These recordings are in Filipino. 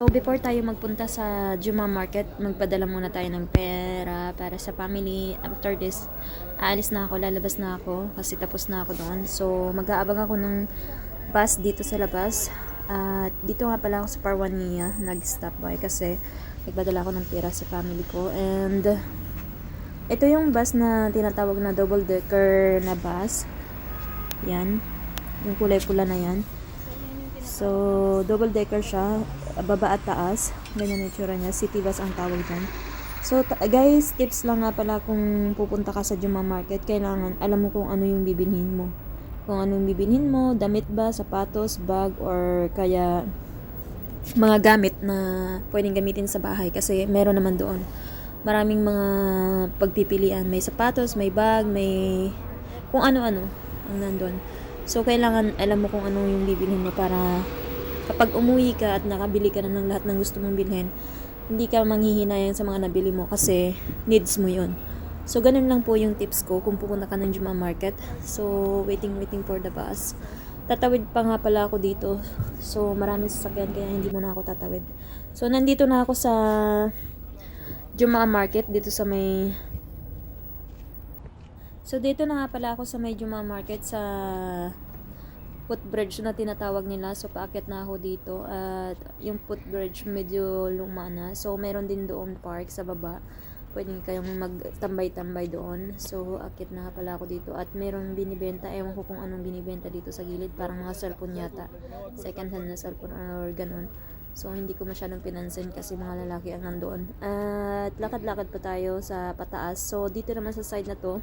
So, before tayo magpunta sa Juma Market, magpadala muna tayo ng pera para sa family. After this, aalis na ako, lalabas na ako kasi tapos na ako doon. So, mag-aabang ako ng bus dito sa labas. At dito nga pala ako sa Parwania, nag-stop by kasi nagpadala ako ng pera sa family ko. And ito yung bus na tinatawag na double decker na bus. Yan. Yung kulay pula na yan. So, double decker siya, baba at taas. Ganyan yung itsura niya. City bus ang tawag dyan. So, guys, tips lang nga pala kung pupunta ka sa Juma Market, kailangan alam mo kung ano yung bibilhin mo. Kung ano yung bibilhin mo, damit ba, sapatos, bag, or kaya mga gamit na pwedeng gamitin sa bahay kasi meron naman doon. Maraming mga pagpipilian. May sapatos, may bag, may kung ano-ano ang nandun. So, kailangan alam mo kung ano yung bibilhin mo para kapag umuwi ka at nakabili ka na ng lahat ng gusto mong bilhin, hindi ka manghihinayang sa mga nabili mo kasi needs mo yun. So, ganun lang po yung tips ko kung pupunta ka ng Juma Market. So, waiting, waiting for the bus. Tatawid pa nga pala ako dito. So, marami sasakyan kaya hindi mo na ako tatawid. So, nandito na ako sa Juma Market dito sa may So dito na nga pala ako sa may Juma Market sa footbridge na tinatawag nila. So paakyat na ako dito at yung footbridge medyo luma na. So meron din doon park sa baba. Pwede kayong magtambay-tambay doon. So akyat na pala ako dito at meron binibenta. Ewan ko kung anong binibenta dito sa gilid. Parang mga cellphone yata. Second hand na cellphone or ganun. So, hindi ko masyadong pinansin kasi mga lalaki ang nandoon. At lakad-lakad pa tayo sa pataas. So, dito naman sa side na to,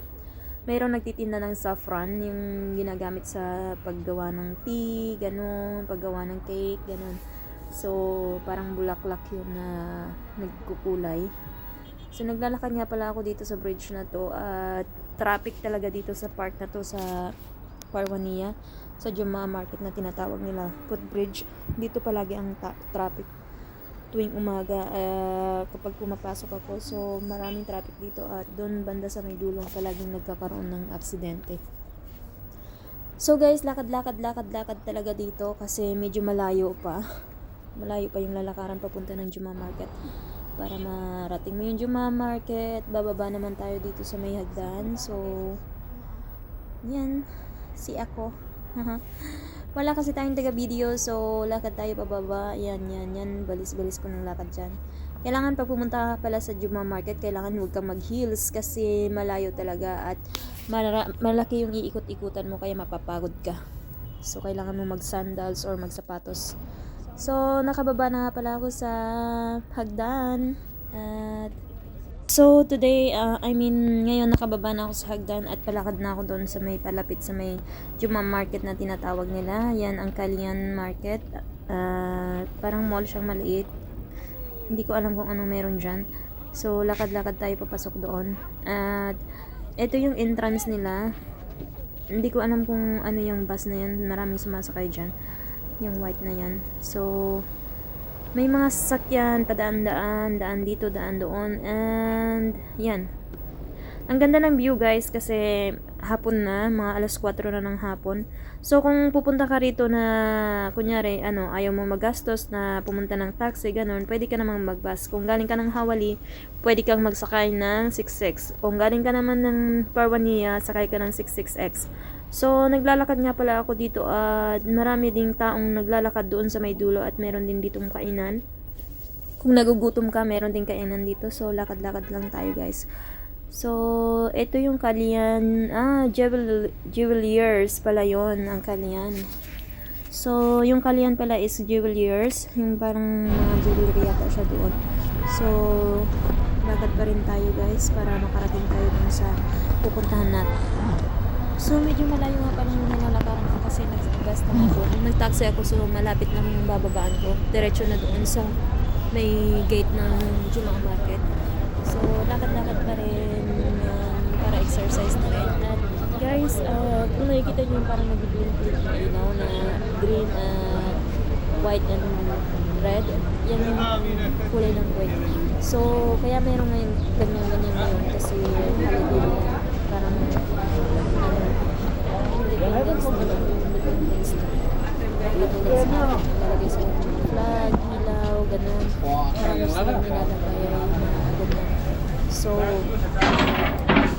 mayroong nagtitinda ng saffron, yung ginagamit sa paggawa ng tea, ganun, paggawa ng cake, ganun. So, parang bulaklak yun na nagkukulay. So, naglalakad nga pala ako dito sa bridge na to at traffic talaga dito sa part na to sa Parwania sa Juma Market na tinatawag nila footbridge. Dito palagi ang traffic tuwing umaga ah, kapag pumapasok ako. So, maraming traffic dito at doon banda sa may dulong palaging nagkakaroon ng aksidente. So guys, lakad-lakad, lakad-lakad talaga dito kasi medyo malayo pa. Malayo pa yung lalakaran papunta ng Juma Market. Para marating mo yung Juma Market, bababa naman tayo dito sa may hagdan. So, yan, si ako. Wala kasi tayong taga-video, so lakad tayo pababa. Yan, yan, yan. Balis-balis ko ng lakad dyan. Kailangan pag pumunta pala sa Juma Market, kailangan huwag kang mag-heels kasi malayo talaga at malaki yung iikot-ikutan mo kaya mapapagod ka. So, kailangan mo mag-sandals or magsapatos. So, nakababa na pala ako sa hagdan. At So today, uh, I mean, ngayon nakababa na ako sa hagdan at palakad na ako doon sa may palapit sa may Juma Market na tinatawag nila. Yan ang Kalian Market. Uh, parang mall siyang maliit. Hindi ko alam kung anong meron dyan. So lakad-lakad tayo papasok doon. At ito yung entrance nila. Hindi ko alam kung ano yung bus na yan. Maraming sumasakay dyan. Yung white na yan. So, may mga sasakyan, padaan-daan, daan dito, daan doon, and yan. Ang ganda ng view guys kasi hapon na, mga alas 4 na ng hapon. So kung pupunta ka rito na, kunyari, ano, ayaw mo magastos na pumunta ng taxi, ganun, pwede ka namang magbus. Kung galing ka ng Hawali, pwede kang magsakay ng 66. Kung galing ka naman ng Parwania, sakay ka ng 66X. So, naglalakad nga pala ako dito at marami ding taong naglalakad doon sa may dulo at meron din ditong kainan. Kung nagugutom ka, meron din kainan dito. So, lakad-lakad lang tayo guys. So, ito yung Kalian, ah, Jewel, Jewelers pala yon ang Kalian. So, yung Kalian pala is Jewelers, yung parang mga jewelry yata siya doon. So, lakad pa rin tayo guys para makarating tayo dun sa pupuntahan natin. So, medyo malayo nga pala yung nalalakaran ko kasi nag-bus na ako. Nag-taxi ako so malapit lang yung bababaan ko. Diretso na doon sa may gate ng Juma Market. So, lakad-lakad pa rin um, para exercise na rin. At guys, uh, kung nakikita nyo yung parang flip na ilaw na green at white and red, yan yung kulay ng coin. So, kaya meron ngayon ganyan-ganyan ngayon kasi holiday na parang ano, Katulad sa ilaw, ganun. So,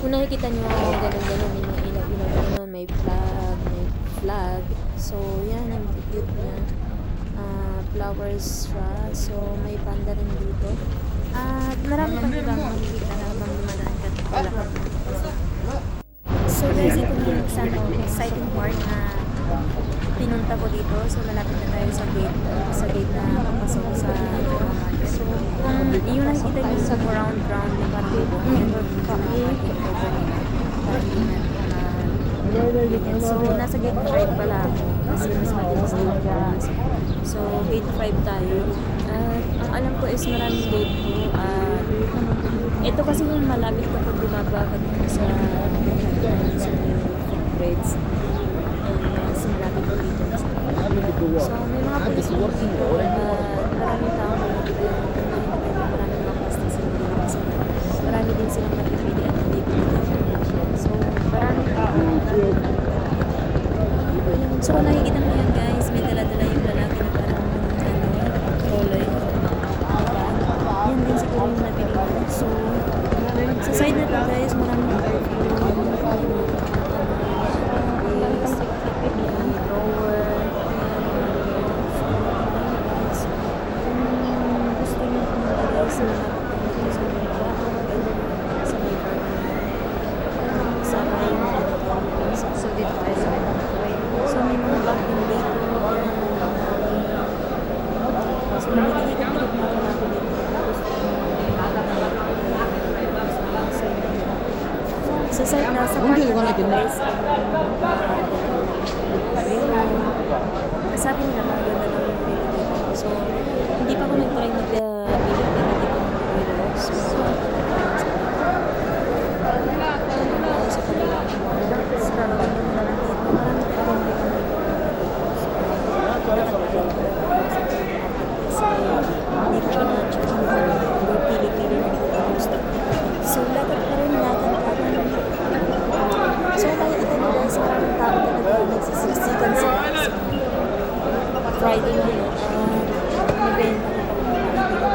kung nakikita nyo, ganun-ganun, may mga ilaw-ilaw na ganun, may flag, may flag. So, yan, ang cute niya. Ah, flowers siya. So, may panda rin dito. At marami pang ibang makikita na mamamadaan ka palakad. So guys, ito na yung isang exciting part na pinunta ko dito. So malapit na tayo sa gate, sa gate na papasok sa Market. Kung yung nakikita niyo sa round round na parang dito, yun yung market over nila. Hindi na na So nasa gate 5 pala ako kasi mas na mag So gate 5 tayo. At ang alam ko is maraming gate. Ito kasi yung malapit kapag bumaba ka dun sa sa footbridge. And mas malapit po dito So may mga pulis po dito. Uh, maraming tao na ko maraming mga plastic sa dito kasi marami din silang napipili at hindi dito. So maraming tao. So nakikita mo yan guys, may dala-dala yung lalaki na parang ano, trolley. Diba? Yan din siguro yung nabili ko. So, sa side na to guys, maraming perfume. May mga ano, base, may drawer. Yan, mga ganyan. So, guys, kung gusto nyo pumunta guys, malapit lang dito sa may bahay, sa may garden. Sa may mga So, dito tayo sa may So, may mga background dito. So, nag-iikot-ikot na pala ako dito. Gusto ko sa side na sa part na dito guys, sabi nila maganda daw yung relo dito. So, hindi pa ako nag-try mag-bili dito ng relo. So, sa kabila. Sa kabila na lang dito. Marami talagang relo dito. So, hindi ko siya na-check kung pili-pili na kung ano gusto. So, lakad pa rin, lakad pa rin. So, makikita nyo guys, maraming tao talaga nagsisiksikan sa sa Friday ngayon. Uh, nabenta ko pa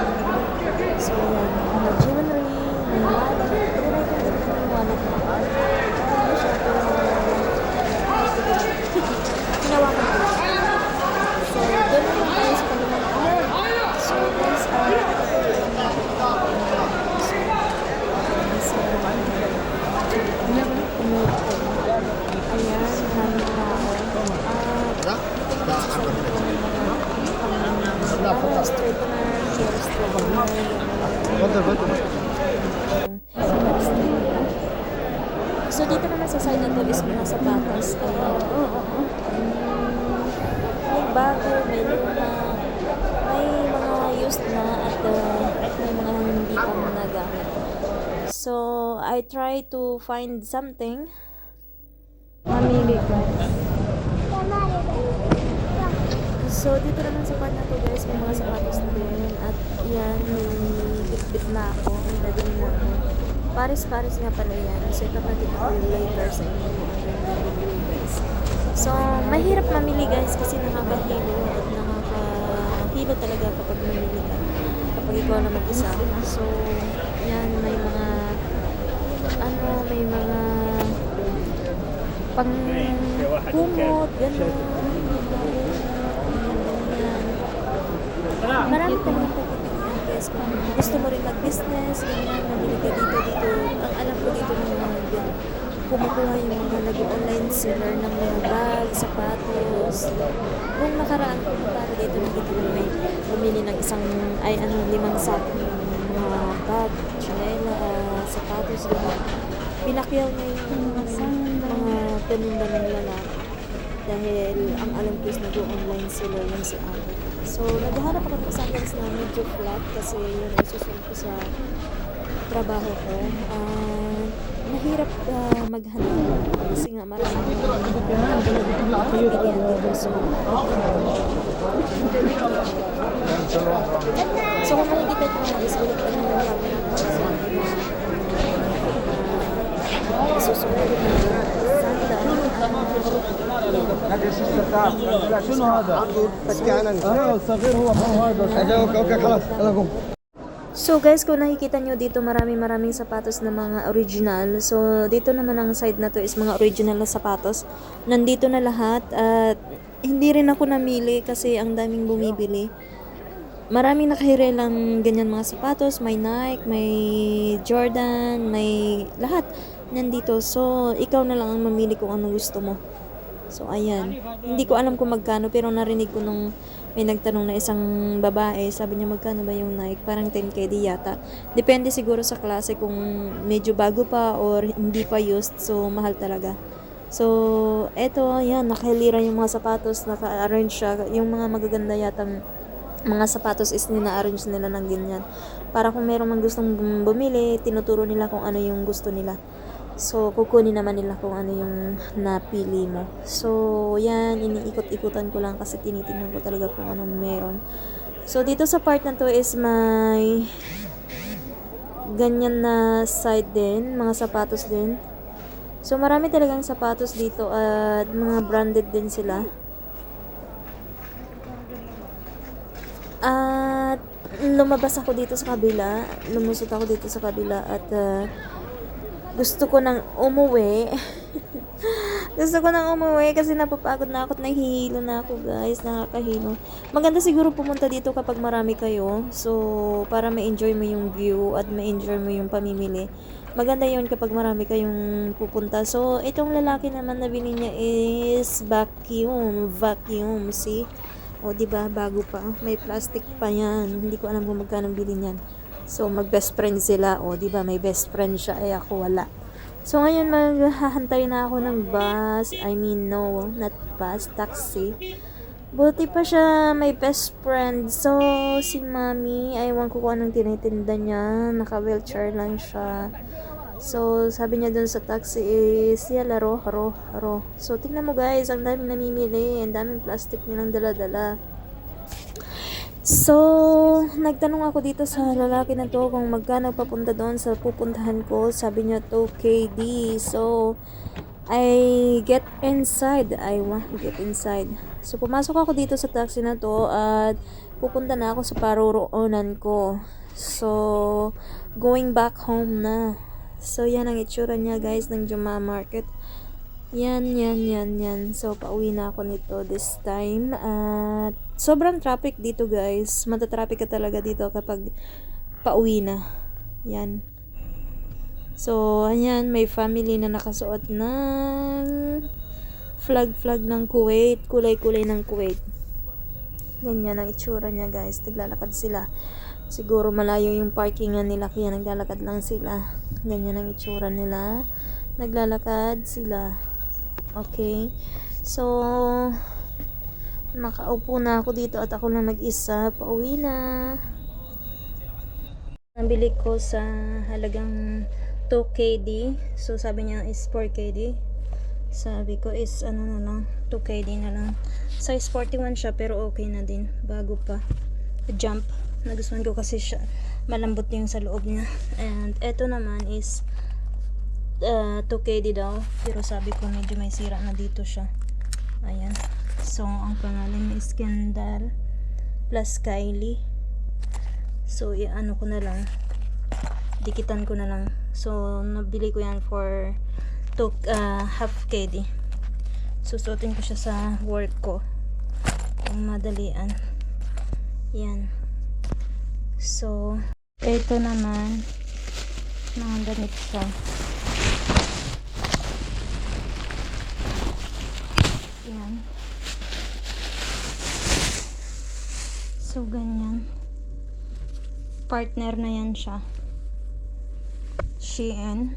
So, yan. Mga jewelry, may wallet. Pero may kung ganda ng wallet na. Ano siya, pero hinawakan ko siya. So, doon naman tayo sa kalimang So, guys, ah, Ayan, maraming tao. At parang straightener, hair straightener, So, dito naman sa side na to is mga sapatos. Ayan. Mm, may bago, may luma, may mga used na at uh, may mga hindi pa nagamit. So, I try to find something. Mamili guys. So, dito naman sa part na to guys, may mga sapatos na din. At yan, may bit-bit na ako. May nabili na ako. Paris-paris nga pala yan. So, ipapatid ko yung yung nabili guys. So, mahirap mamili guys kasi nakakahilo at nakakahilo talaga kapag mamili ka. Kapag ikaw na mag-isa. So, yan, may mga ano, may mga pang kumot, gano'n. Marami talagang guys. Kung gusto mo rin mag-business, ganyan, mamili ka dito, dito. Ang alam ko dito ng mga yun, kumukuha yung mga nag-online seller ng mga bag, sapatos. Nung nakaraan ko para dito, nakita ko may bumili ng isang, ay ano, limang sack mga bag, chanela, ah, sapatos, gano'n. Pinakyaw niya yung mga paninda ng lalaki. Dahil ang alam ko is nag-online seller lang si ate. So, naghahanap ako ng sandals na medyo flat kasi yun ang susunod ko sa trabaho ko. Ah, mahirap ah, maghanap kasi nga marami mga pilihan dito. So, so kung makikita nyo is ulit pa ko kasi uh, susunod na. Ah, yan. هذا السيستم تعال لا شنو هذا؟ اه الصغير هو هو هذا اوكي اوكي خلاص يلا قوم So guys, kung nakikita nyo dito maraming maraming sapatos na mga original. So dito naman ang side na to is mga original na sapatos. Nandito na lahat at hindi rin ako namili kasi ang daming bumibili. Maraming nakahirelang ganyan mga sapatos. May Nike, may Jordan, may lahat nandito. So ikaw na lang ang mamili kung ano gusto mo. So, ayan. Hindi ko alam kung magkano, pero narinig ko nung may nagtanong na isang babae, sabi niya magkano ba yung Nike? Parang 10k di yata. Depende siguro sa klase kung medyo bago pa or hindi pa used, so mahal talaga. So, eto, yan, nakahilira yung mga sapatos, naka-arrange siya. Yung mga magaganda yatang mga sapatos is nina-arrange nila ng ganyan. Para kung meron mang gustong bum- bumili, tinuturo nila kung ano yung gusto nila. So, kukunin naman nila kung ano yung napili mo. So, yan, iniikot-ikutan ko lang kasi tinitingnan ko talaga kung anong meron. So, dito sa part na to is may ganyan na side din, mga sapatos din. So, marami talagang sapatos dito at mga branded din sila. At lumabas ako dito sa kabila, lumusot ako dito sa kabila at ah, gusto ko nang umuwi. gusto ko nang umuwi kasi napapagod na ako at nahihilo na ako guys, nakakahilo. Maganda siguro pumunta dito kapag marami kayo. So, para ma-enjoy mo yung view at ma-enjoy mo yung pamimili. Maganda yon kapag marami kayong pupunta. So, itong lalaki naman na bili niya is vacuum. Vacuum, see? O, di ba Bago pa. May plastic pa yan. Hindi ko alam kung magkano bili niyan. So, mag-best friend sila. O, di ba May best friend siya. Eh, ako wala. So, ngayon maghahantay na ako ng bus. I mean, no, not bus, taxi. Buti pa siya may best friend. So, si mami, aywan ko kung anong tinitinda niya. Naka-wheelchair lang siya. So, sabi niya dun sa taxi is, yala, ro, ro, ro. So, tingnan mo guys, ang daming namimili. Ang daming plastic nilang dala-dala. So, nagtanong ako dito sa lalaki na to kung magkano papunta doon sa pupuntahan ko. Sabi niya 2KD. So, I get inside. I want to get inside. So, pumasok ako dito sa taxi na to at pupunta na ako sa paroroonan ko. So, going back home na. So, yan ang itsura niya guys ng Juma Market. Yan, yan, yan, yan. So, pauwi na ako nito this time. At sobrang traffic dito guys. Matatraffic ka talaga dito kapag pauwi na. Yan. So, ayan, may family na nakasuot ng flag-flag ng Kuwait. Kulay-kulay ng Kuwait. Ganyan ang itsura niya guys. Naglalakad sila. Siguro malayo yung parkingan nila kaya naglalakad lang sila. Ganyan ang itsura nila. Naglalakad sila. Okay. So, nakaupo na ako dito at ako na mag-isa. Pauwi na. Nabili ko sa halagang 2KD. So, sabi niya is 4KD. Sabi ko is ano na lang, 2KD na lang. Size 41 siya pero okay na din. Bago pa. Jump. Nagustuhan ko kasi siya. Malambot yung sa loob niya. And eto naman is uh, 2KD daw. Pero sabi ko medyo may sira na dito siya. Ayan. So, ang pangalan is Kendall plus Kylie. So, i-ano ko na lang. Dikitan ko na lang. So, nabili ko yan for to, uh, half KD. Susuotin ko siya sa work ko. Ang madalian. Yan. So, ito naman. Mga damit siya. Yan. So, ganyan. Partner na yan siya. Shein.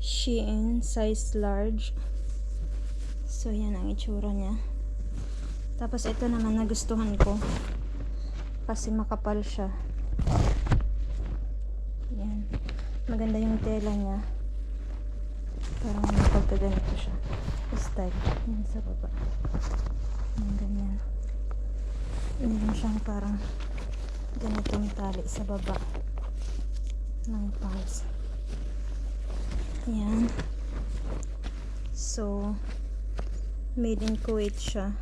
Shein, size large. So, yan ang itsura niya. Tapos, ito naman nagustuhan ko. Kasi makapal siya. Yan. Maganda yung tela niya. Parang pagkaganito siya. Style. Yan sa baba. Yan, ganyan. Meron siyang parang ganitong tali sa baba ng pants. Ayan. So, made in Kuwait siya.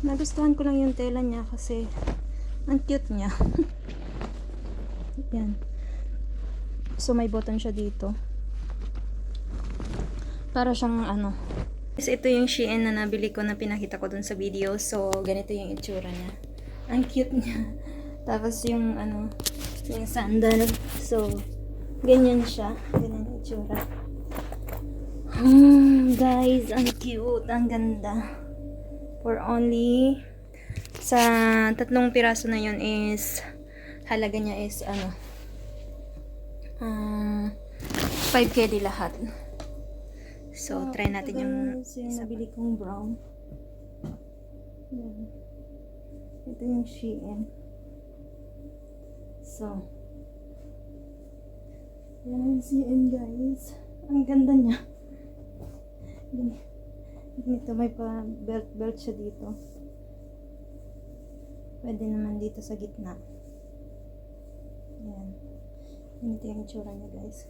Nagustuhan ko lang yung tela niya kasi ang cute niya. Yan. So, may button siya dito. Para siyang ano. Guys, ito yung Shein na nabili ko na pinakita ko dun sa video. So, ganito yung itsura niya. Ang cute niya. Tapos yung ano, yung sandal. So, ganyan siya. Ganyan yung itsura. Hmm, guys, ang cute. Ang ganda. For only sa tatlong piraso na yun is halaga niya is ano um, 5k di lahat. So, try natin yung isa nabili kong brown. Yan. Ito yung Shein. So, yan yung Shein guys. Ang ganda niya. Ganito may pa belt belt siya dito. Pwede naman dito sa gitna. Ganito yung itsura niya guys.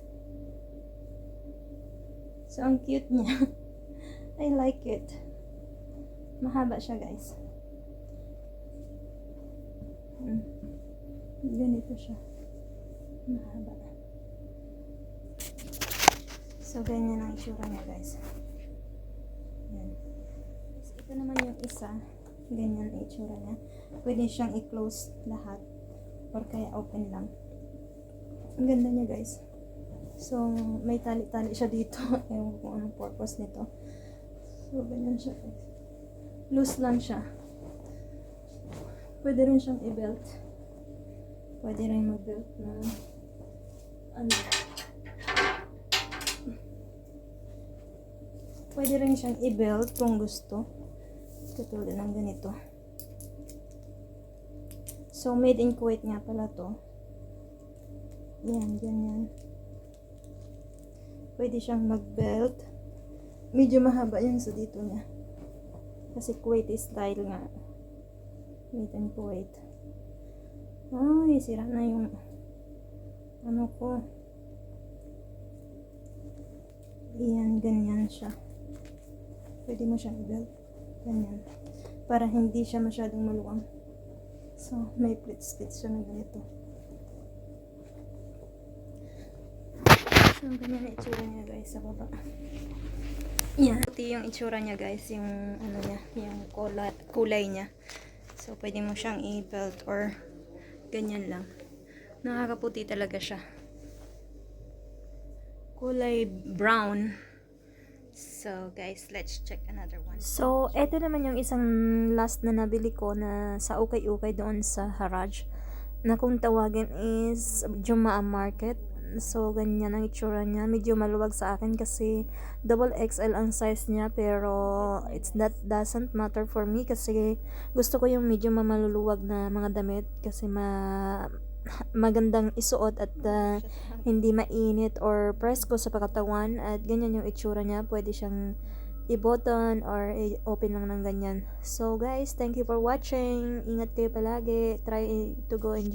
So, ang cute niya. I like it. Mahaba siya, guys. Mm. Ganito siya. Mahaba. So, ganyan ang itsura niya, guys. Yan. So, ito naman yung isa. Ganyan ang itsura niya. Pwede siyang i-close lahat. Or kaya open lang. Ang ganda niya, guys. So, may tali-tali siya dito. Ewan ko anong purpose nito. So, ganyan siya. guys. Loose lang siya. Pwede rin siyang i-belt. Pwede rin mag-belt na ano. Pwede rin siyang i-belt kung gusto. Katulad ng ganito. So, made in Kuwait nga pala to. Yan, ganyan. Pwede siyang mag-belt. Medyo mahaba yan sa dito niya. Kasi Kuwaiti style nga. Made in Kuwait. Ay, sira na yung ano ko. Yan, ganyan siya. Pwede mo siyang i-belt. Ganyan. Para hindi siya masyadong maluwang. So, may plits-plits siya na ganito. So, ganyan na itsura niya guys sa baba. Yan. Ito yung itsura niya guys, yung ano niya, yung kulay, kulay niya. So, pwede mo siyang i-belt or ganyan lang. Nakakaputi talaga siya. Kulay brown. So, guys, let's check another one. So, eto naman yung isang last na nabili ko na sa ukay-ukay doon sa Haraj. Na kung tawagin is Jumaa Market. So, ganyan ang itsura niya. Medyo maluwag sa akin kasi double XL ang size niya. Pero, it's that doesn't matter for me kasi gusto ko yung medyo mamaluluwag na mga damit kasi ma magandang isuot at uh, hindi mainit or presko sa pagkatawan at ganyan yung itsura niya pwede siyang i-button or i-open lang ng ganyan so guys thank you for watching ingat kayo palagi try to go and